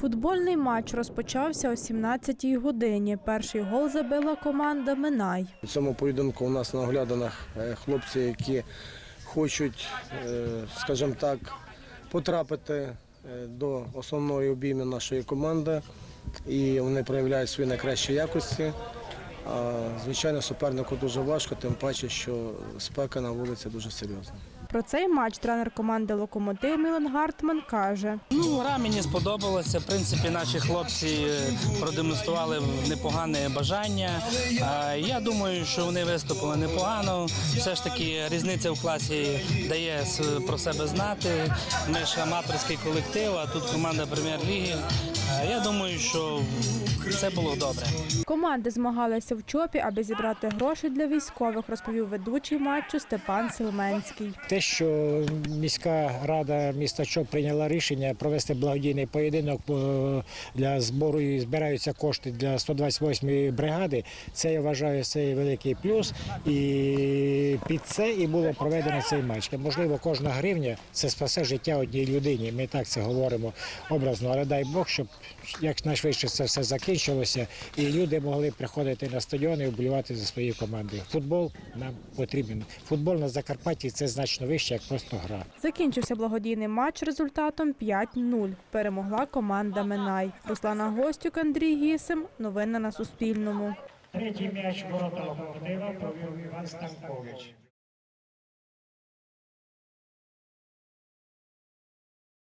Футбольний матч розпочався о 17-й годині. Перший гол забила команда Минай. У цьому поєдинку у нас на оглядинах е, хлопці, які хочуть, е, скажімо так, потрапити е, до основної обійми нашої команди. І вони проявляють свої найкращі якості. А, звичайно, супернику дуже важко, тим паче, що спека на вулиці дуже серйозна. Про цей матч тренер команди Локомотив Мілан Гартман каже: Ну, гра мені сподобалася. В принципі, наші хлопці е, продемонстрували непогане бажання. Я думаю, що вони виступили непогано. Все ж таки, різниця в класі дає про себе знати. Ми ж аматорський колектив, а тут команда прем'єр-ліги. Я думаю, що все було добре. команди змагалися в ЧОПі, аби зібрати гроші для військових, розповів ведучий матчу Степан Силменський. Те, що міська рада міста Чоп прийняла рішення провести благодійний поєдинок е, для збору і збираються кошти для 128-ї бригади, це я вважаю це великий плюс. І під це і було проведено цей матч. Можливо, кожна гривня це спасе життя одній людині. Ми так це говоримо образно, але дай Бог, щоб якнайшвидше це все закінчилося, і люди могли приходити на стадіон і вболівати за свої команди. Футбол нам потрібен. Футбол на Закарпатті це значно вище, як просто гра. Закінчився благодійний матч результатом 5-0. Перемогла команда Минай. Руслана Гостюк, Андрій Гісим. Новини на Суспільному. Третій м'яч ворота локомотива провів Іван Станкович.